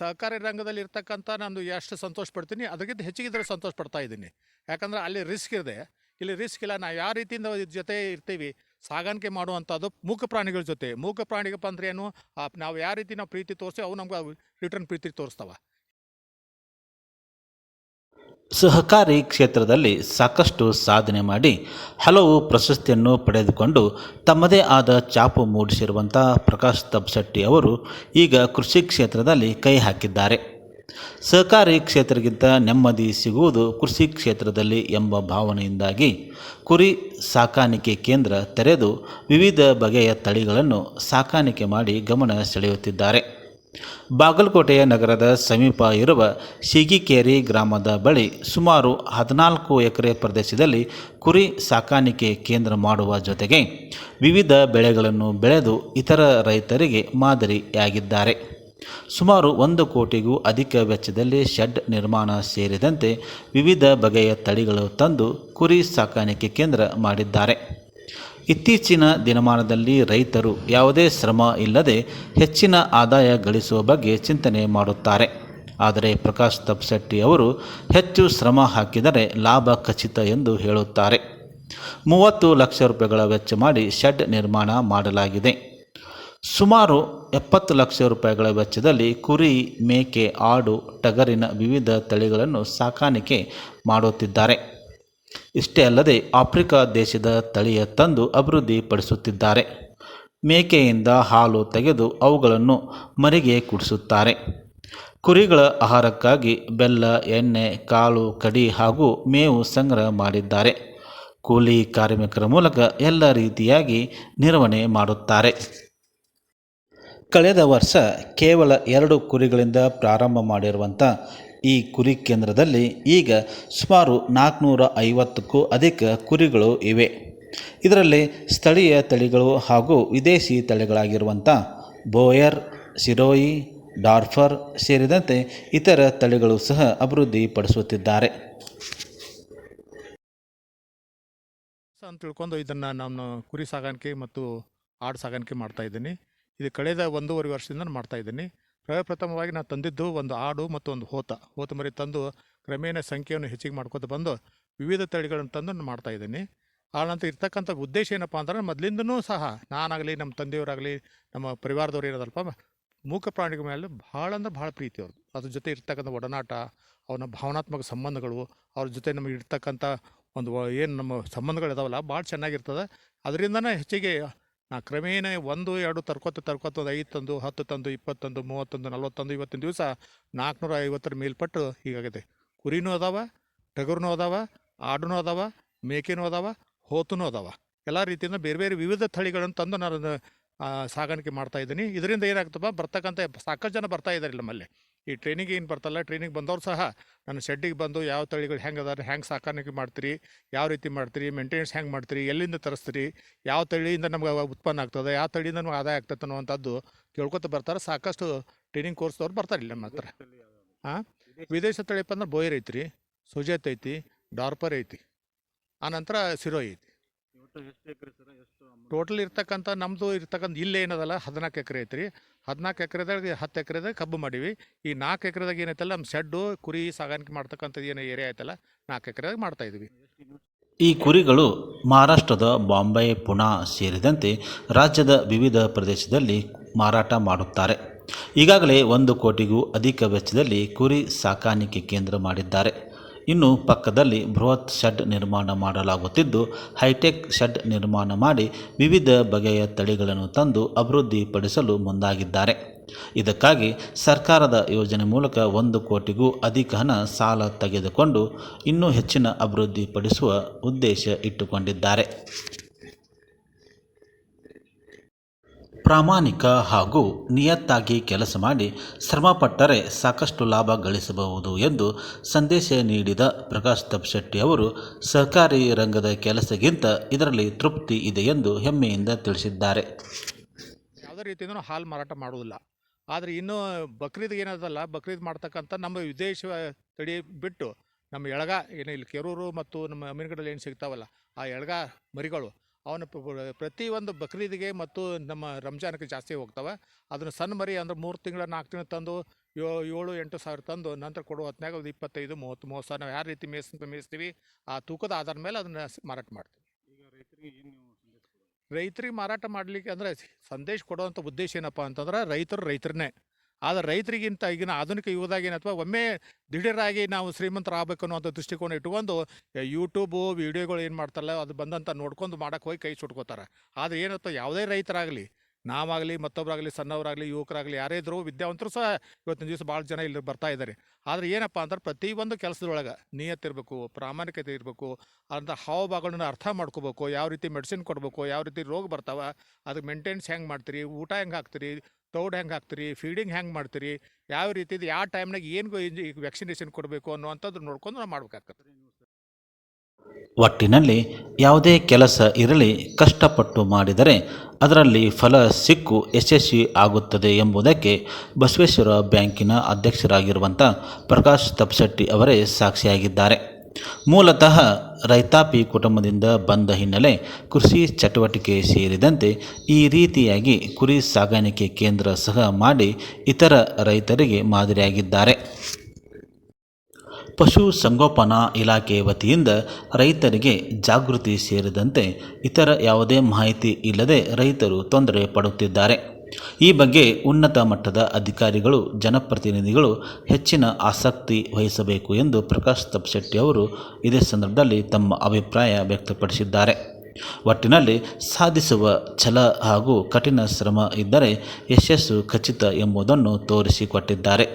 ಸಹಕಾರಿ ರಂಗದಲ್ಲಿ ಇರ್ತಕ್ಕಂಥ ನಾನು ಎಷ್ಟು ಸಂತೋಷ ಪಡ್ತೀನಿ ಅದಕ್ಕಿಂತ ಹೆಚ್ಚಿಗೆ ಇದ್ರೆ ಸಂತೋಷ ಪಡ್ತಾ ಇದ್ದೀನಿ. ಯಾಕಂದ್ರೆ ಅಲ್ಲಿ ರಿಸ್ಕ್ ಇದೆ. ಇಲ್ಲಿ ರಿಸ್ಕ್ ಇಲ್ಲ, ನಾವು ಯಾವ ರೀತಿಯಿಂದ ಜೊತೆ ಇರ್ತೀವಿ, ಸಾಗಾಣಿಕೆ ಮಾಡುವಂಥದ್ದು ಮೂಕ ಪ್ರಾಣಿಗಳ ಜೊತೆ. ಮೂಕ ಪ್ರಾಣಿಗಪ್ಪ ಅಂದ್ರೆ ಏನು ನಾವು ಯಾವ ರೀತಿ ನಾವು ಪ್ರೀತಿ ತೋರಿಸಿ ಅವು ನಮ್ಗೆ ರಿಟರ್ನ್ ಪ್ರೀತಿ ತೋರಿಸ್ತಾವ. ಸಹಕಾರಿ ಕ್ಷೇತ್ರದಲ್ಲಿ ಸಾಕಷ್ಟು ಸಾಧನೆ ಮಾಡಿ ಹಲವು ಪ್ರಶಸ್ತಿಯನ್ನು ಪಡೆದುಕೊಂಡು ತಮ್ಮದೇ ಆದ ಚಾಪು ಮೂಡಿಸಿರುವಂಥ ಪ್ರಕಾಶ್ ತಬ್ಸಟ್ಟಿ ಅವರು ಈಗ ಕೃಷಿ ಕ್ಷೇತ್ರದಲ್ಲಿ ಕೈ ಹಾಕಿದ್ದಾರೆ. ಸಹಕಾರಿ ಕ್ಷೇತ್ರಕ್ಕಿಂತ ನೆಮ್ಮದಿ ಸಿಗುವುದು ಕೃಷಿ ಕ್ಷೇತ್ರದಲ್ಲಿ ಎಂಬ ಭಾವನೆಯಿಂದಾಗಿ ಕುರಿ ಸಾಕಾಣಿಕೆ ಕೇಂದ್ರ ತೆರೆದು ವಿವಿಧ ಬಗೆಯ ತಳಿಗಳನ್ನು ಸಾಕಾಣಿಕೆ ಮಾಡಿ ಗಮನ ಸೆಳೆಯುತ್ತಿದ್ದಾರೆ. ಬಾಗಲಕೋಟೆಯ ನಗರದ ಸಮೀಪ ಇರುವ ಸಿಗಿಕೇರಿ ಗ್ರಾಮದ ಬಳಿ ಸುಮಾರು ಹದಿನಾಲ್ಕು ಎಕರೆ ಪ್ರದೇಶದಲ್ಲಿ ಕುರಿ ಸಾಕಾಣಿಕೆ ಕೇಂದ್ರ ಮಾಡುವ ಜೊತೆಗೆ ವಿವಿಧ ಬೆಳೆಗಳನ್ನು ಬೆಳೆದು ಇತರ ರೈತರಿಗೆ ಮಾದರಿಯಾಗಿದ್ದಾರೆ. ಸುಮಾರು ಒಂದು ಕೋಟಿಗೂ ಅಧಿಕ ವೆಚ್ಚದಲ್ಲಿ ಶೆಡ್ ನಿರ್ಮಾಣ ಸೇರಿದಂತೆ ವಿವಿಧ ಬಗೆಯ ತಳಿಗಳು ತಂದು ಕುರಿ ಸಾಕಾಣಿಕೆ ಕೇಂದ್ರ ಮಾಡಿದ್ದಾರೆ. ಇತ್ತೀಚಿನ ದಿನಮಾನದಲ್ಲಿ ರೈತರು ಯಾವುದೇ ಶ್ರಮ ಇಲ್ಲದೆ ಹೆಚ್ಚಿನ ಆದಾಯ ಗಳಿಸುವ ಬಗ್ಗೆ ಚಿಂತನೆ ಮಾಡುತ್ತಾರೆ. ಆದರೆ ಪ್ರಕಾಶ್ ತಪ್ಸೆಟ್ಟಿ ಅವರು ಹೆಚ್ಚು ಶ್ರಮ ಹಾಕಿದರೆ ಲಾಭ ಖಚಿತ ಎಂದು ಹೇಳುತ್ತಾರೆ. ಮೂವತ್ತು ಲಕ್ಷ ರೂಪಾಯಿಗಳ ವೆಚ್ಚ ಮಾಡಿ ಶೆಡ್ ನಿರ್ಮಾಣ ಮಾಡಲಾಗಿದೆ. ಸುಮಾರು ಎಪ್ಪತ್ತು ಲಕ್ಷ ರೂಪಾಯಿಗಳ ವೆಚ್ಚದಲ್ಲಿ ಕುರಿ, ಮೇಕೆ, ಆಡು, ಟಗರಿನ ವಿವಿಧ ತಳಿಗಳನ್ನು ಸಾಕಾಣಿಕೆ ಮಾಡುತ್ತಿದ್ದಾರೆ. ಇಷ್ಟೇ ಅಲ್ಲದೆ ಆಫ್ರಿಕಾ ದೇಶದ ತಳಿಯ ತಂದು ಅಭಿವೃದ್ಧಿಪಡಿಸುತ್ತಿದ್ದಾರೆ. ಮೇಕೆಯಿಂದ ಹಾಲು ತೆಗೆದು ಅವುಗಳನ್ನು ಮರಿಗೆ ಕುಡಿಸುತ್ತಾರೆ. ಕುರಿಗಳ ಆಹಾರಕ್ಕಾಗಿ ಬೆಲ್ಲ, ಎಣ್ಣೆ, ಕಾಳು, ಕಡಿ ಹಾಗೂ ಮೇವು ಸಂಗ್ರಹ ಮಾಡಿದ್ದಾರೆ. ಕೂಲಿ ಕಾರ್ಮಿಕರ ಮೂಲಕ ಎಲ್ಲ ರೀತಿಯಾಗಿ ನಿರ್ವಹಣೆ ಮಾಡುತ್ತಾರೆ. ಕಳೆದ ವರ್ಷ ಕೇವಲ ಎರಡು ಕುರಿಗಳಿಂದ ಪ್ರಾರಂಭ ಮಾಡಿರುವಂಥ ಈ ಕುರಿ ಕೇಂದ್ರದಲ್ಲಿ ಈಗ ಸುಮಾರು ನಾಲ್ಕುನೂರ ಐವತ್ತಕ್ಕೂ ಅಧಿಕ ಕುರಿಗಳು ಇವೆ. ಇದರಲ್ಲಿ ಸ್ಥಳೀಯ ತಳಿಗಳು ಹಾಗೂ ವಿದೇಶಿ ತಳಿಗಳಾಗಿರುವಂಥ ಬೋಯರ್, ಸಿರೋಯಿ, ಡಾರ್ಫರ್ ಸೇರಿದಂತೆ ಇತರ ತಳಿಗಳು ಸಹ ಅಭಿವೃದ್ಧಿಪಡಿಸುತ್ತಿದ್ದಾರೆ. ಅಂತ ತಿಳ್ಕೊಂಡು ಇದನ್ನು ನಾನು ಕುರಿ ಸಾಗಾಣಿಕೆ ಮತ್ತು ಆಡು ಸಾಗಾಣಿಕೆ ಮಾಡ್ತಾ ಇದ್ದೀನಿ. ಇದು ಕಳೆದ ಒಂದೂವರೆ ವರ್ಷದಿಂದ ನಾನು ಇದ್ದೀನಿ ನಾನು ತಂದಿದ್ದು ಒಂದು ಆಡು ಮತ್ತು ಒಂದು ಹೋತ. ಹೋತ ಮರಿ ತಂದು ಕ್ರಮೇಣ ಸಂಖ್ಯೆಯನ್ನು ಹೆಚ್ಚಿಗೆ ಮಾಡ್ಕೊತ ಬಂದು ವಿವಿಧ ತಳಿಗಳನ್ನು ತಂದು ನಾನು ಮಾಡ್ತಾ ಇದ್ದೀನಿ. ನಂತರ ಇರ್ತಕ್ಕಂಥ ಉದ್ದೇಶ ಏನಪ್ಪ ಅಂದ್ರೆ ಮೊದಲಿಂದನೂ ಸಹ ನಾನಾಗಲಿ, ನಮ್ಮ ತಂದೆಯವರಾಗಲಿ, ನಮ್ಮ ಪರಿವಾರದವ್ರು ಏನದಲ್ಪ ಮೂಕ ಪ್ರಾಣಿಗಳ ಮೇಲೆ ಭಾಳ ಅಂದ್ರೆ ಭಾಳ ಪ್ರೀತಿ ಅವ್ರದ್ದು ಅದ್ರ ಜೊತೆ ಇರ್ತಕ್ಕಂಥ ಒಡನಾಟ ಅವನ ಭಾವನಾತ್ಮಕ ಸಂಬಂಧಗಳು, ಅವ್ರ ಜೊತೆ ನಮಗೆ ಇರ್ತಕ್ಕಂಥ ಒಂದು ಏನು ನಮ್ಮ ಸಂಬಂಧಗಳಿದಾವಲ್ಲ ಭಾಳ ಚೆನ್ನಾಗಿರ್ತದೆ. ಅದರಿಂದನೇ ಹೆಚ್ಚಿಗೆ ನಾ ಕ್ರಮೇಣ ಒಂದು, ಎರಡು ತರ್ಕೊತ ತರ್ಕೊತ ಐದು ತಂದು, ಹತ್ತು ತಂದು ಇಪ್ಪತ್ತೊಂದು ಮೂವತ್ತೊಂದು, ನಲ್ವತ್ತೊಂದು, ಇವತ್ತಿನ ದಿವಸ ನಾಲ್ಕುನೂರ ಐವತ್ತರ ಮೇಲ್ಪಟ್ಟು ಹೀಗಾಗಿದೆ. ಕುರಿನೂ ಅದಾವ, ಟಗರ್ನೂ ಅದಾವ, ಆಡುನೂ ಅದಾವ, ಮೇಕೆನೂ ಅದಾವ, ಹೋತುನೂ ಅದಾವ. ಎಲ್ಲ ರೀತಿಯಿಂದ ಬೇರೆ ಬೇರೆ ವಿವಿಧ ತಳಿಗಳನ್ನು ತಂದು ನಾನು ಸಾಗಾಣಿಕೆ ಮಾಡ್ತಾ ಇದ್ದೀನಿ. ಇದರಿಂದ ಏನಾಗ್ತಪ್ಪ ಬರ್ತಕ್ಕಂಥ ಸಾಕಷ್ಟು ಜನ ಬರ್ತಾ ಇದ್ದಾರೆ ನಮ್ಮಲ್ಲಿ. ಈ ಟ್ರೈನಿಂಗ್ ಏನು ಬರ್ತಲ್ಲ ಟ್ರೈನಿಂಗ್ ಬಂದವ್ರು ಸಹ ನನ್ನ ಶೆಡ್ಡಿಗೆ ಬಂದು ಯಾವ ತಳಿಗಳು ಹೆಂಗೆ ಅದಾರೆ ಹೆಂಗೆ ಸಾಕಾಣಿಕೆ ಮಾಡ್ತೀರಿ ಯಾವ ರೀತಿ ಮಾಡ್ತೀರಿ ಮೇಂಟೆನೆನ್ಸ್ ಹೆಂಗೆ ಮಾಡ್ತೀರಿ ಎಲ್ಲಿಂದ ತರಿಸ್ತೀರಿ ಯಾವ ತಳಿಯಿಂದ ನಮ್ಗೆ ಉತ್ಪನ್ನ ಆಗ್ತದೆ ಯಾವ ತಳಿಯಿಂದ ನಮ್ಗೆ ಆದಾಯ ಆಗ್ತದೆ ಅನ್ನುವಂಥದ್ದು ಕೇಳ್ಕೊತ ಬರ್ತಾರೆ. ಸಾಕಷ್ಟು ಟ್ರೈನಿಂಗ್ ಕೋರ್ಸ್ದವ್ರು ಬರ್ತಾರೆ ಇಲ್ಲಿ ನಮ್ಮ ಹತ್ರ. ಹಾಂ ವಿದೇಶ ತಳಿಪ್ಪ ಅಂದ್ರೆ ಬೋಯರ್ ಐತ್ರಿ ಸುಜೇತ್ ಐತಿ ಡಾರ್ಪರ್ ಐತಿ ಆನಂತರ ಸಿರೋ ಐತಿ. ಟೋಟಲ್ ಇರ್ತಕ್ಕಂಥ ನಮ್ಮದು ಇರ್ತಕ್ಕಂಥ ಇಲ್ಲಿ ಏನದಲ್ಲ ಹದಿನಾಲ್ಕು ಎಕರೆ ಐತ್ರಿ. ಹದಿನಾಲ್ಕು ಎಕರೆದಾಗ ಹತ್ತು ಎಕರೆದಾಗ ಕಬ್ಬು ಮಾಡೀವಿ. ಈ ನಾಲ್ಕು ಎಕರೆದಾಗ ಏನೈತಲ್ಲ ನಮ್ಮ ಶೆಡ್ಡು ಕುರಿ ಸಾಗಾಣಿಕೆ ಮಾಡ್ತಕ್ಕಂಥದ್ದು ಏನು ಏರಿಯಾ ಐತಲ್ಲ ನಾಲ್ಕು ಎಕರೆದಾಗ ಮಾಡ್ತಾ ಇದೀವಿ. ಈ ಕುರಿಗಳು ಮಹಾರಾಷ್ಟ್ರದ ಬಾಂಬೆ ಪುಣಾ ಸೇರಿದಂತೆ ರಾಜ್ಯದ ವಿವಿಧ ಪ್ರದೇಶದಲ್ಲಿ ಮಾರಾಟ ಮಾಡುತ್ತಾರೆ. ಈಗಾಗಲೇ ಒಂದು ಕೋಟಿಗೂ ಅಧಿಕ ವೆಚ್ಚದಲ್ಲಿ ಕುರಿ ಸಾಕಾಣಿಕೆ ಕೇಂದ್ರ ಮಾಡಿದ್ದಾರೆ. ಇನ್ನು ಪಕ್ಕದಲ್ಲಿ ಬೃಹತ್ ಶೆಡ್ ನಿರ್ಮಾಣ ಮಾಡಲಾಗುತ್ತಿದ್ದು, ಹೈಟೆಕ್ ಶೆಡ್ ನಿರ್ಮಾಣ ಮಾಡಿ ವಿವಿಧ ಬಗೆಯ ತಳಿಗಳನ್ನು ತಂದು ಅಭಿವೃದ್ಧಿಪಡಿಸಲು ಮುಂದಾಗಿದ್ದಾರೆ. ಇದಕ್ಕಾಗಿ ಸರ್ಕಾರದ ಯೋಜನೆ ಮೂಲಕ ಒಂದು ಕೋಟಿಗೂ ಅಧಿಕ ಹಣ ಸಾಲ ತೆಗೆದುಕೊಂಡು ಇನ್ನೂ ಹೆಚ್ಚಿನ ಅಭಿವೃದ್ಧಿಪಡಿಸುವ ಉದ್ದೇಶ ಇಟ್ಟುಕೊಂಡಿದ್ದಾರೆ. ಪ್ರಾಮಾಣಿಕ ಹಾಗೂ ನಿಯತ್ತಾಗಿ ಕೆಲಸ ಮಾಡಿ ಶ್ರಮಪಟ್ಟರೆ ಸಾಕಷ್ಟು ಲಾಭ ಗಳಿಸಬಹುದು ಎಂದು ಸಂದೇಶ ನೀಡಿದ ಪ್ರಕಾಶ್ ತಪ್ಶೆಟ್ಟಿ ಅವರು ಸಹಕಾರಿ ರಂಗದ ಕೆಲಸಕ್ಕಿಂತ ಇದರಲ್ಲಿ ತೃಪ್ತಿ ಇದೆ ಎಂದು ಹೆಮ್ಮೆಯಿಂದ ತಿಳಿಸಿದ್ದಾರೆ. ಯಾವುದೇ ರೀತಿಯಿಂದ ಹಾಲು ಮಾರಾಟ ಮಾಡುವುದಿಲ್ಲ. ಆದರೆ ಇನ್ನೂ ಬಕ್ರೀದ್ಗೆ ಏನದಲ್ಲ, ಬಕ್ರೀದ್ ಮಾಡ್ತಕ್ಕಂಥ ನಮ್ಮ ವಿದೇಶ ತಡಿ ಬಿಟ್ಟು ನಮ್ಮ ಎಳಗ ಏನು ಇಲ್ಲಿ ಕೆರೂರು ಮತ್ತು ನಮ್ಮ ಅಮೀನ್ಗಡಲ್ಲಿ ಏನು ಸಿಗ್ತಾವಲ್ಲ, ಆ ಎಳಗ ಮರಿಗಳು ಅವನ ಪ್ರತಿಯೊಂದು ಬಕ್ರೀದಿಗೆ ಮತ್ತು ನಮ್ಮ ರಂಜಾನಕ್ಕೆ ಜಾಸ್ತಿ ಹೋಗ್ತವೆ. ಅದನ್ನು ಸಣ್ಣ ಮರಿ ಅಂದ್ರೆ ಮೂರು ತಿಂಗಳ ನಾಲ್ಕು ತಿಂಗಳು ತಂದು ಏಳು ಎಂಟು ಸಾವಿರ ತಂದು ನಂತರ ಕೊಡುವ ಹೊತ್ನಾಗ ಒಂದು ಇಪ್ಪತ್ತೈದು ಮೂವತ್ತು ಮೂವತ್ತು ಸಾವಿರ ನಾವು ಯಾವ ರೀತಿ ಮೇಯ್ಸ್ ಮೇಯಿಸ್ತೀವಿ ಆ ತೂಕದ ಆಧಾರ ಮೇಲೆ ಅದನ್ನು ಮಾರಾಟ ಮಾಡ್ತೀವಿ. ರೈತರಿಗೆ ಮಾರಾಟ ಮಾಡಲಿಕ್ಕೆ ಅಂದರೆ ಸಂದೇಶ ಕೊಡುವಂಥ ಉದ್ದೇಶ ಏನಪ್ಪ ಅಂತಂದ್ರೆ ರೈತರು ರೈತರನ್ನೇ. ಆದರೆ ರೈತರಿಗಿಂತ ಈಗಿನ ಆಧುನಿಕ ಯುಗದಾಗ ಅಥವಾ ಒಮ್ಮೆ ದಿಢೀರಾಗಿ ನಾವು ಶ್ರೀಮಂತರಾಗಬೇಕು ಅನ್ನೋಂಥ ದೃಷ್ಟಿಕೋನ ಇಟ್ಕೊಂಡು ಯೂಟ್ಯೂಬು ವೀಡಿಯೋಗಳು ಏನು ಮಾಡ್ತಾರಲ್ಲ, ಅದು ಬಂದಂಥ ನೋಡ್ಕೊಂಡು ಮಾಡಕ್ಕೆ ಹೋಗಿ ಕೈ ಸುಟ್ಕೋತಾರೆ. ಆದರೆ ಏನತ್ತ ಯಾವುದೇ ರೈತರಾಗಲಿ, ನಾವಾಗಲಿ ಮತ್ತೊಬ್ಬರಾಗಲಿ ಸಣ್ಣವರಾಗಲಿ, ಯುವಕರಾಗಲಿ, ಯಾರೇ ಇದ್ದರೂ ವಿದ್ಯಾವಂತರು ಸಹ ಇವತ್ತಿನ ದಿವಸ ಭಾಳ ಜನ ಇಲ್ಲಿ ಬರ್ತಾ ಇದ್ದಾರೆ. ಆದರೆ ಏನಪ್ಪ ಅಂದ್ರೆ ಪ್ರತಿಯೊಂದು ಕೆಲಸದೊಳಗೆ ನಿಯತ್ತಿರಬೇಕು ಪ್ರಾಮಾಣಿಕತೆ ಇರಬೇಕು ಅಂತ ಹಾವಭಾವಗಳನ್ನ ಅರ್ಥ ಮಾಡ್ಕೋಬೇಕು, ಯಾವ ರೀತಿ ಮೆಡಿಸಿನ್ ಕೊಡಬೇಕು, ಯಾವ ರೀತಿ ರೋಗ ಬರ್ತಾವೆ ಅದಕ್ಕೆ ಮೇಂಟೆನ್ಸ್ ಹೆಂಗೆ ಮಾಡ್ತೀರಿ, ಊಟ ಹೆಂಗೆ ಹಾಕ್ತೀರಿ ತೌಡ್ ಹೆಂಗೆ ಹಾಕ್ತೀರಿ ಫೀಡಿಂಗ್ ಹೆಂಗೆ ಮಾಡ್ತೀರಿ ಯಾವ ರೀತಿ ಯಾವ ಟೈಮ್ನಾಗ ಏನು ವ್ಯಾಕ್ಸಿನೇಷನ್ ಕೊಡಬೇಕು ಅನ್ನುವಂಥದ್ದು ನೋಡ್ಕೊಂಡು ನಾವು ಮಾಡಬೇಕಾಗ್ತದೆ. ಒಟ್ಟಿನಲ್ಲಿ ಯಾವುದೇ ಕೆಲಸ ಇರಲಿ ಕಷ್ಟಪಟ್ಟು ಮಾಡಿದರೆ ಅದರಲ್ಲಿ ಫಲ ಸಿಕ್ಕು ಯಶಸ್ವಿ ಆಗುತ್ತದೆ ಎಂಬುದಕ್ಕೆ ಬಸವೇಶ್ವರ ಬ್ಯಾಂಕಿನ ಅಧ್ಯಕ್ಷರಾಗಿರುವಂಥ ಪ್ರಕಾಶ್ ತಪ್ಸಟ್ಟಿ ಅವರೇ ಸಾಕ್ಷಿಯಾಗಿದ್ದಾರೆ. ಮೂಲತಃ ರೈತಾಪಿ ಕುಟುಂಬದಿಂದ ಬಂದ ಹಿನ್ನೆಲೆ ಕೃಷಿ ಚಟುವಟಿಕೆ ಸೇರಿದಂತೆ ಈ ರೀತಿಯಾಗಿ ಕುರಿ ಸಾಗಾಣಿಕೆ ಕೇಂದ್ರ ಸಹ ಮಾಡಿ ಇತರ ರೈತರಿಗೆ ಮಾದರಿಯಾಗಿದ್ದಾರೆ. ಪಶು ಸಂಗೋಪನಾ ಇಲಾಖೆ ವತಿಯಿಂದ ರೈತರಿಗೆ ಜಾಗೃತಿ ಸೇರಿದಂತೆ ಇತರ ಯಾವುದೇ ಮಾಹಿತಿ ಇಲ್ಲದೆ ರೈತರು ತೊಂದರೆ ಪಡುತ್ತಿದ್ದಾರೆ. ಈ ಬಗ್ಗೆ ಉನ್ನತ ಮಟ್ಟದ ಅಧಿಕಾರಿಗಳು, ಜನಪ್ರತಿನಿಧಿಗಳು ಹೆಚ್ಚಿನ ಆಸಕ್ತಿ ವಹಿಸಬೇಕು ಎಂದು ಪ್ರಕಾಶ್ ತಪ್ಶೆಟ್ಟಿ ಅವರು ಇದೇ ಸಂದರ್ಭದಲ್ಲಿ ತಮ್ಮ ಅಭಿಪ್ರಾಯ ವ್ಯಕ್ತಪಡಿಸಿದ್ದಾರೆ. ಒಟ್ಟಿನಲ್ಲಿ ಸಾಧಿಸುವ ಛಲ ಹಾಗೂ ಕಠಿಣ ಶ್ರಮ ಇದ್ದರೆ ಯಶಸ್ಸು ಖಚಿತ ಎಂಬುದನ್ನು ತೋರಿಸಿಕೊಟ್ಟಿದ್ದಾರೆ.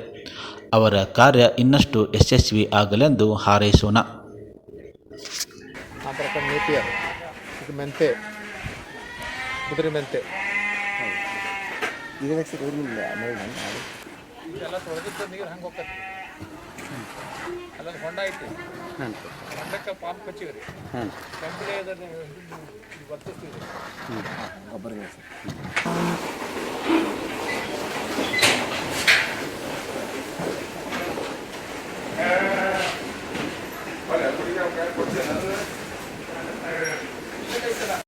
ಅವರ ಕಾರ್ಯ ಇನ್ನಷ್ಟು ಯಶಸ್ವಿ ಆಗಲೆಂದು ಹಾರೈಸೋಣ. ಮೆಂತೆ, ಕುದುರೆ ಮೆಂತೆ. ಇದಕ್ಕೆ ಇರಲಿಲ್ಲ ಇದೆಲ್ಲ ನೀರು ಹಂಗೆ ಹೋಗ್ತೈತಿ ಅಲ್ಲೊಂದು ಹೊಂಡ ಐತಿ. ಹಾಂ ಹೊಂಡಕ್ಕೆ ಪಾಂಪ್ ಹಚ್ಚಿವ್ರಿ ಹಾಂ ಕಂಪ್ನಿ ಅದನ್ನು ವರ್ತಿಸ್ತೀವಿ ಹ್ಞೂ ಗೊಬ್ಬರ